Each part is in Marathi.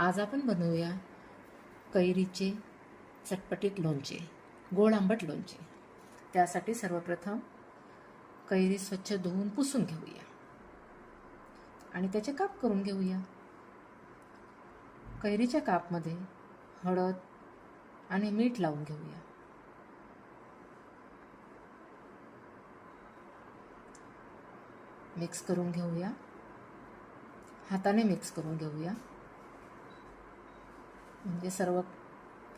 आज आपण बनवूया कैरीचे चटपटीत लोणचे गोड आंबट लोणचे. त्यासाठी सर्वप्रथम कैरी स्वच्छ धुवून पुसून घेऊया. आणि त्याचे काप करून घेऊया. कैरीच्या कापमध्ये हळद आणि मीठ लावून घेऊया. मिक्स करून घेऊया. हाताने मिक्स करून घेऊया. म्हणजे सर्व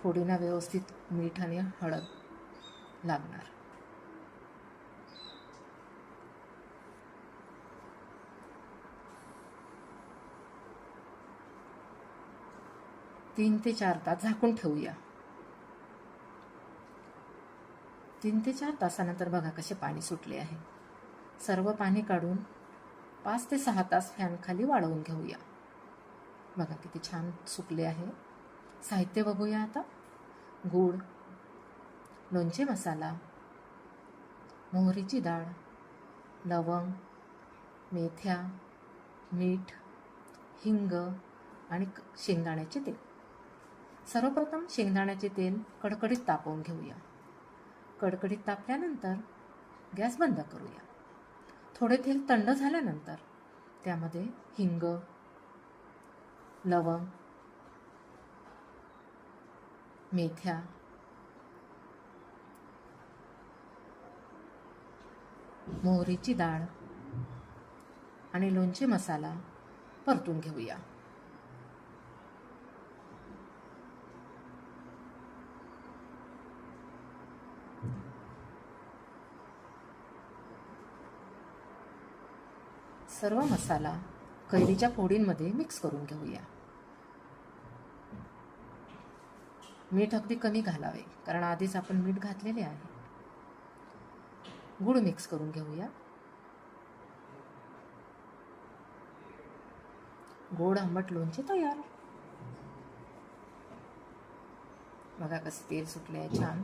फोडींना व्यवस्थित मीठ आणि हळद लागणार. तीन ते चार तास झाकून ठेवूया. तीन ते चार तासानंतर बघा कसे पाणी सुटले आहे. सर्व पाणी काढून पाच ते सहा तास फॅनखाली वाढवून वाळवून घेऊया. बघा किती छान सुकले आहे. साहित्य बघूया आता. गूळ लोणचे मसाला मोहरीची डाळ लवंग मेथ्या मीठ हिंग आणि क- शेंगदाण्याचे तेल. सर्वप्रथम शेंगदाण्याचे तेल कडकडीत तापवून घेऊया. कडकडीत तापल्यानंतर गॅस बंद करूया. थोडे तेल थंड झाल्यानंतर त्यामध्ये हिंग लवंग मेथ्या. मोहरीची डाळ आणि लोणचे मसाला परतून घेऊया. सर्व मसाला कैरीच्या फोडींमध्ये मिक्स करून घेऊया. मीठ अगदी कमी घालावे कारण आधीच आपण मीठ घातलेले आहे. गुळ मिक्स करून घेऊया. गोड आंबट लोणचे तयार. बघा कसं तेल सुटले आहे छान.